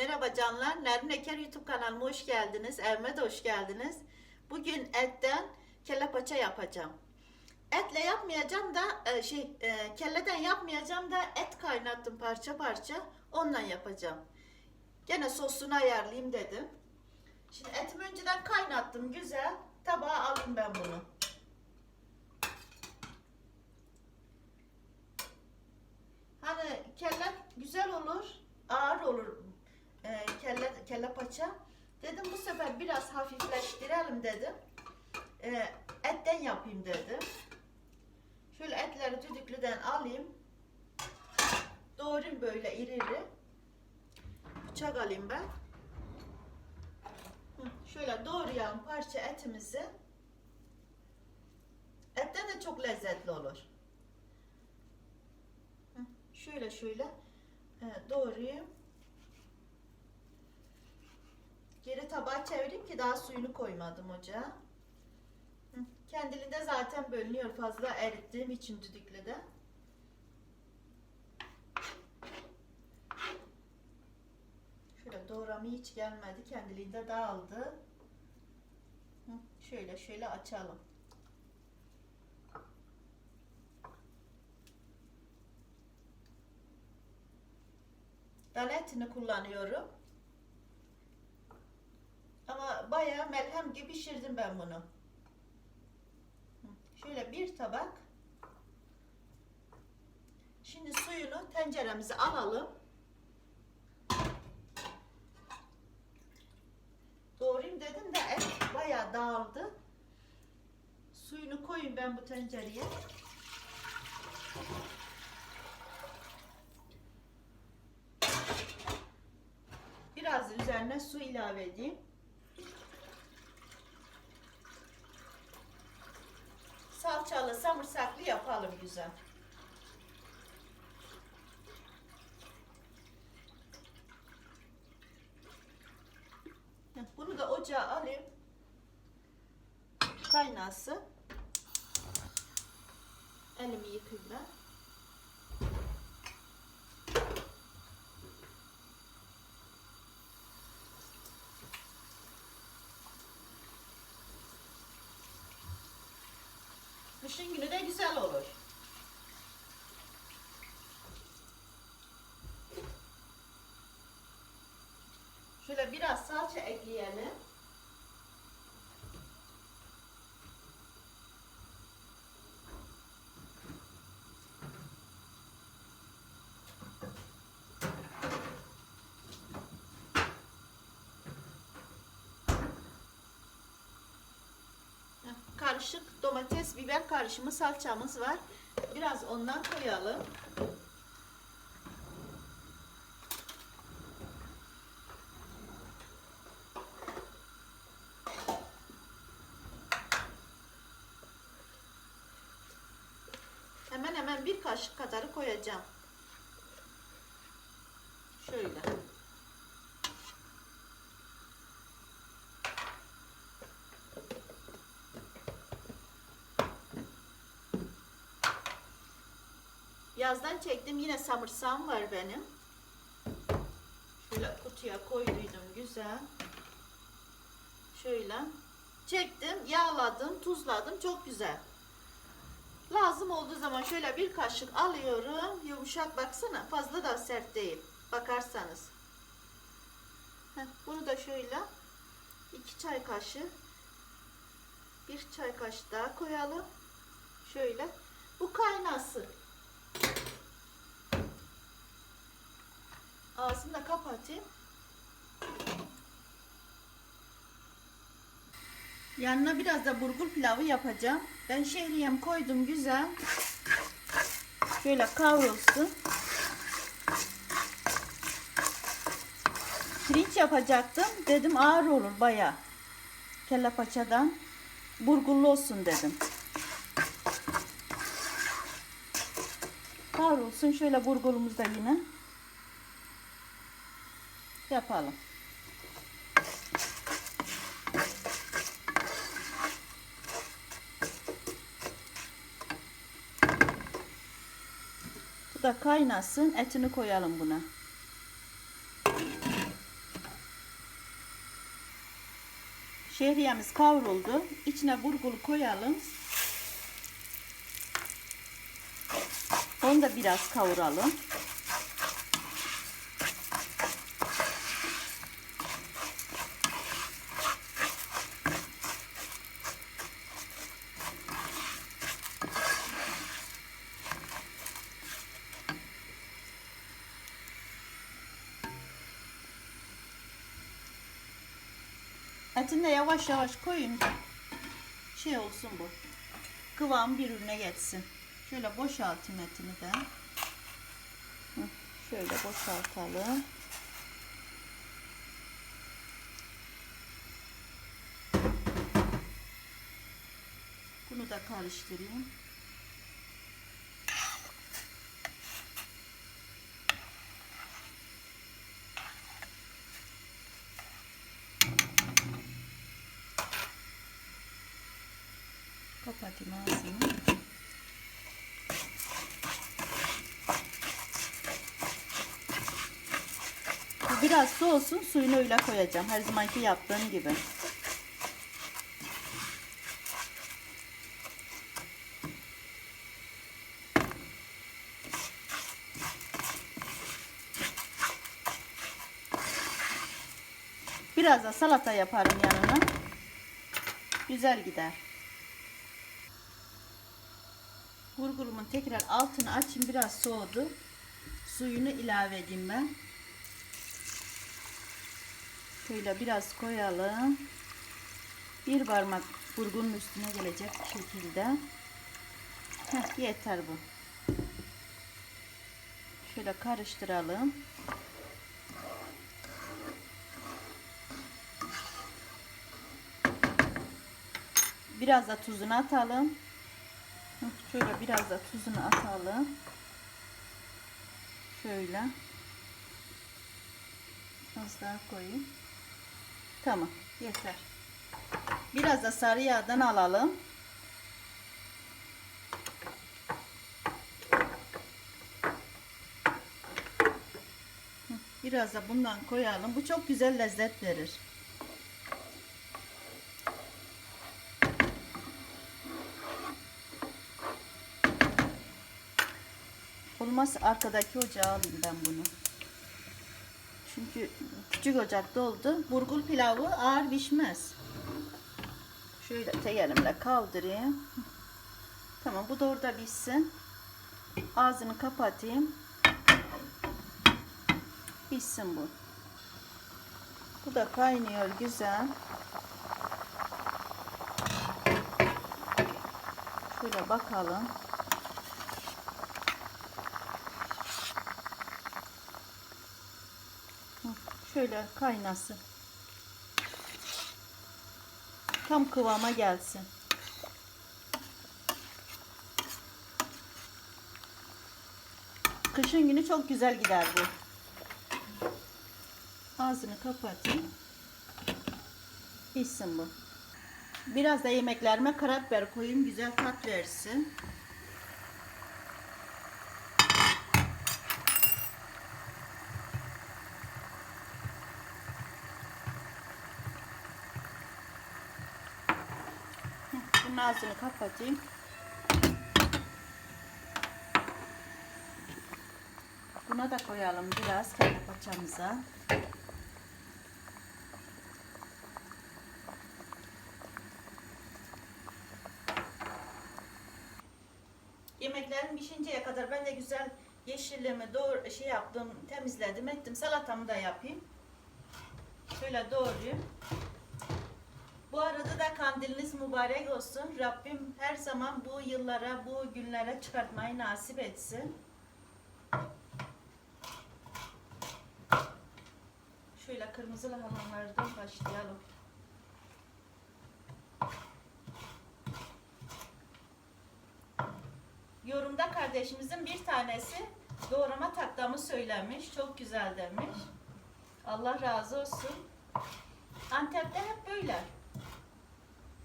Merhaba canlar. Nermin Eker YouTube kanalıma hoş geldiniz. Evime de hoş geldiniz. Bugün etten kelle paça yapacağım. Etle yapmayacağım da e, şey e, kelleden yapmayacağım da et kaynattım parça parça. Ondan yapacağım. Gene sosunu ayarlayayım dedim. Şimdi etimi önceden kaynattım güzel. Tabağa alayım ben bunu. Hani kelle güzel olur, ağır olur e, kelle, kelle paça. Dedim bu sefer biraz hafifleştirelim dedim. E, etten yapayım dedim. Şöyle etleri düdüklüden alayım. Doğrayayım böyle iri iri. Bıçak alayım ben. Şöyle doğrayalım parça etimizi. Etten de çok lezzetli olur. Şöyle şöyle e, doğrayayım. Geri tabağa çevireyim ki daha suyunu koymadım ocağa. Kendiliğinde zaten bölünüyor fazla erittiğim için düdüklüde. Şöyle doğramı hiç gelmedi. Kendiliğinde dağıldı. Şöyle şöyle açalım. Dana etini kullanıyorum. Ama bayağı melhem gibi pişirdim ben bunu. Şöyle bir tabak. Şimdi suyunu tenceremize alalım. Doğrayayım dedim de et bayağı dağıldı. Suyunu koyayım ben bu tencereye. Biraz üzerine su ilave edeyim. Salçalı, samırsaklı yapalım güzel. Bunu da ocağa alayım. Kaynasın. Elimi yıkayayım ben. Kışın günü de güzel olur. Biraz salça ekleyelim. Karışık domates biber karışımı salçamız var. Biraz ondan koyalım. Hemen bir kaşık kadarı koyacağım. Şöyle. Yazdan çektim yine samırsağım var benim. Şöyle kutuya koyduydum güzel. Şöyle çektim, yağladım, tuzladım çok güzel. Lazım olduğu zaman şöyle bir kaşık alıyorum. Yumuşak baksana fazla da sert değil. Bakarsanız. Heh, bunu da şöyle iki çay kaşığı bir çay kaşığı daha koyalım. Şöyle. Bu kaynasın. Ağzını da kapatayım. Yanına biraz da burgul pilavı yapacağım. Ben şehriyem koydum güzel. Şöyle kavrulsun. Pirinç yapacaktım. Dedim ağır olur baya. Kelle paçadan. Burgullu olsun dedim. Kavrulsun. Şöyle burgulumuz da yine yapalım. Da kaynasın. Etini koyalım buna. Şehriyemiz kavruldu. İçine burgulu koyalım. Onu da biraz kavuralım. Etini de yavaş yavaş koyun. Şey olsun bu. Kıvam birbirine geçsin. Şöyle boşaltayım etini de. Şöyle boşaltalım. Bunu da karıştırayım. Kapatayım ağzını. Biraz soğusun suyunu öyle koyacağım. Her zamanki yaptığım gibi. Biraz da salata yaparım yanına. Güzel gider. Tekrar altını açayım biraz soğudu. Suyunu ilave edeyim ben. Şöyle biraz koyalım. Bir parmak burgunun üstüne gelecek şekilde. Heh, yeter bu. Şöyle karıştıralım. Biraz da tuzunu atalım. Şöyle biraz da tuzunu atalım. Şöyle. Az daha koyayım. Tamam. Yeter. Biraz da sarı yağdan alalım. Biraz da bundan koyalım. Bu çok güzel lezzet verir. Olmaz arkadaki ocağa alayım ben bunu. Çünkü küçük ocakta oldu. Burgul pilavı ağır pişmez. Şöyle tek elimle kaldırayım. Tamam bu da orada pişsin. Ağzını kapatayım. Pişsin bu. Bu da kaynıyor güzel. Şöyle bakalım. Şöyle kaynasın. Tam kıvama gelsin. Kışın günü çok güzel gider bu. Ağzını kapatayım. Pişsin bu. Biraz da yemeklerime karabiber koyayım güzel tat versin. Hı, Bunun ağzını kapatayım. Buna da koyalım biraz kendi paçamıza. Yemeklerim pişinceye kadar ben de güzel yeşillimi doğru şey yaptım, temizledim, ettim. Salatamı da yapayım. Şöyle doğrayayım. Bu arada da kandiliniz mübarek olsun. Rabbim her zaman bu yıllara, bu günlere çıkartmayı nasip etsin. Şöyle kırmızı lahanalardan başlayalım. Yorumda kardeşimizin bir tanesi doğrama taklamı söylemiş. Çok güzel demiş. Allah razı olsun. Antep'te hep böyle.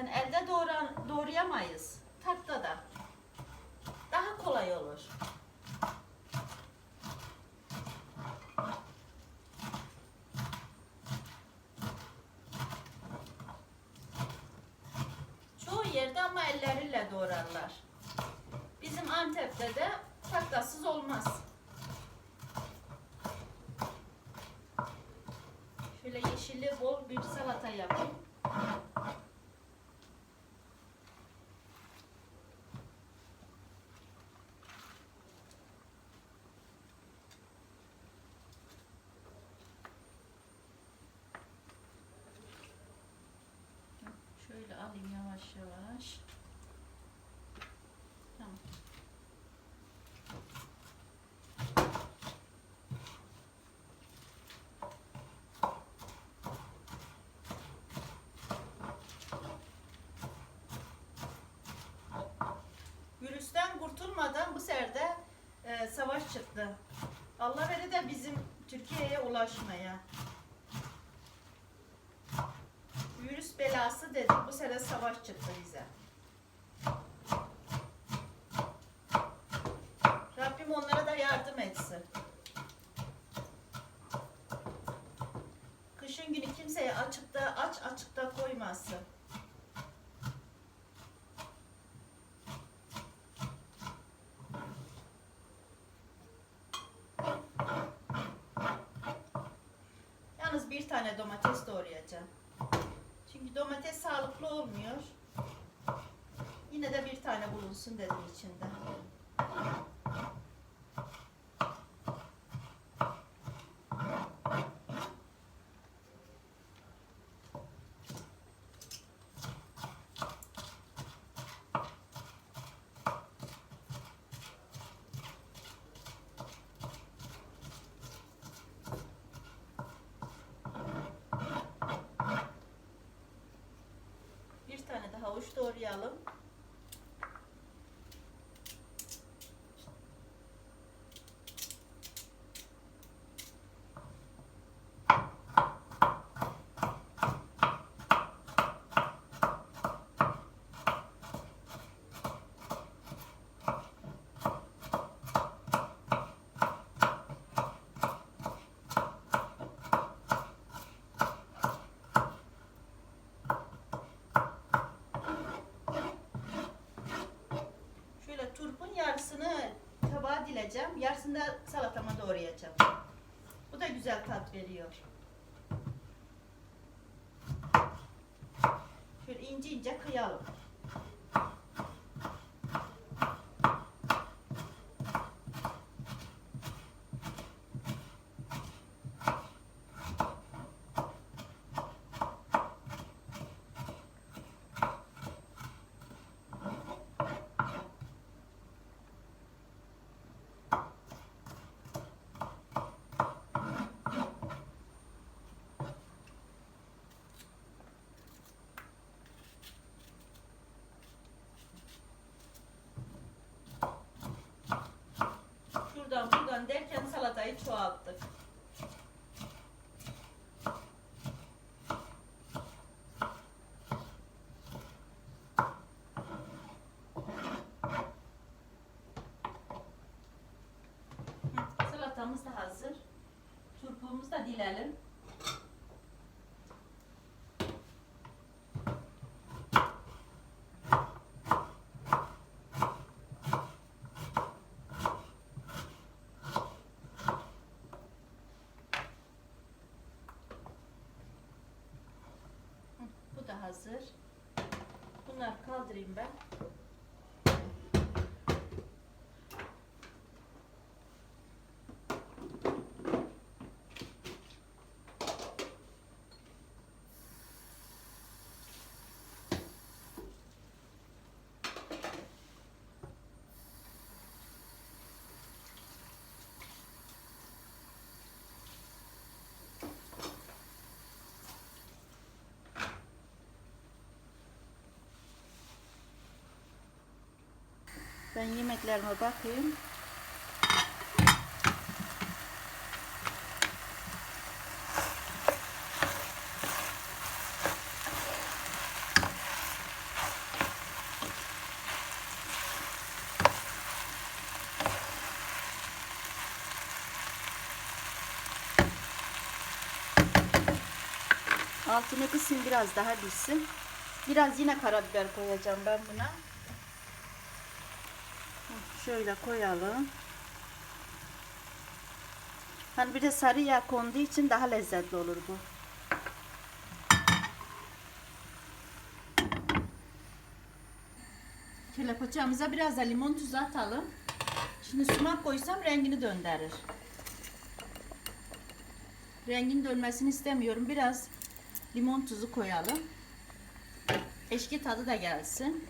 Yani elde doğrayamayız. Taktada. Daha kolay olur. yerde ama elleriyle doğrarlar. Bizim Antep'te de taklasız olmaz. Şöyle yeşilli bol bir salata yapayım. Şöyle alayım yavaş yavaş. Virüsten kurtulmadan bu serde e, savaş çıktı. Allah veri de bizim Türkiye'ye ulaşmaya. Sene savaş çıktı bize. Rabbim onlara da yardım etsin. Kışın günü kimseye açıkta aç açıkta koymasın. Yalnız bir tane domates doğrayacağım. Çünkü domates sağlıklı olmuyor. Yine de bulunsun dedim içinde. Havuç doğrayalım. idiota. Hazır. Bunları kaldırayım ben. Ben yemeklerime bakayım. Altını kısayım biraz daha pişsin. Biraz yine karabiber koyacağım ben buna. Şöyle koyalım. Hani bir de sarı yağ konduğu için daha lezzetli olur bu. Şöyle paçamıza biraz da limon tuzu atalım. Şimdi sumak koysam rengini döndürür. Rengin dönmesini istemiyorum. Biraz limon tuzu koyalım. Eşki tadı da gelsin.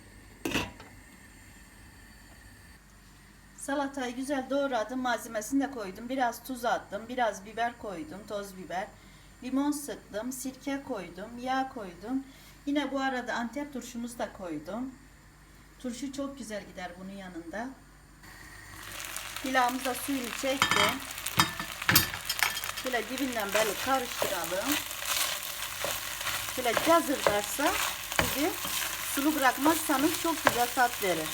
Salatayı güzel doğradım. Malzemesini de koydum. Biraz tuz attım. Biraz biber koydum. Toz biber. Limon sıktım. Sirke koydum. Yağ koydum. Yine bu arada Antep turşumuzu da koydum. Turşu çok güzel gider bunun yanında. Pilavımız da suyunu çekti. Şöyle dibinden böyle karıştıralım. Şöyle cazırdarsa gibi sulu bırakmazsanız çok güzel tat verir.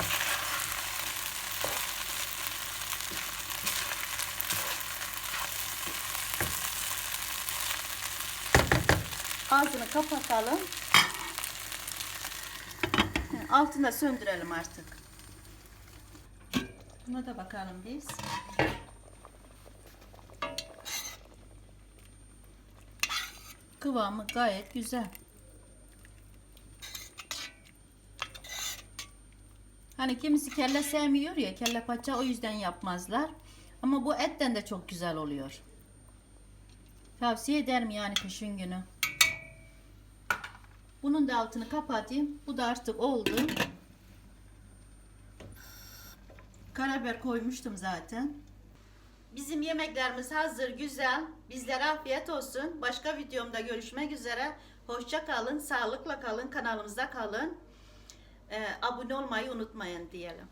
Ağzını kapatalım. Altını da söndürelim artık. Buna da bakalım biz. Kıvamı gayet güzel. Hani kimisi kelle sevmiyor ya kelle paça o yüzden yapmazlar. Ama bu etten de çok güzel oluyor. Tavsiye ederim yani kışın günü. Bunun da altını kapatayım. Bu da artık oldu. Karabiber koymuştum zaten. Bizim yemeklerimiz hazır, güzel. Bizlere afiyet olsun. Başka videomda görüşmek üzere. Hoşça kalın, sağlıkla kalın, kanalımızda kalın. Ee, abone olmayı unutmayın diyelim.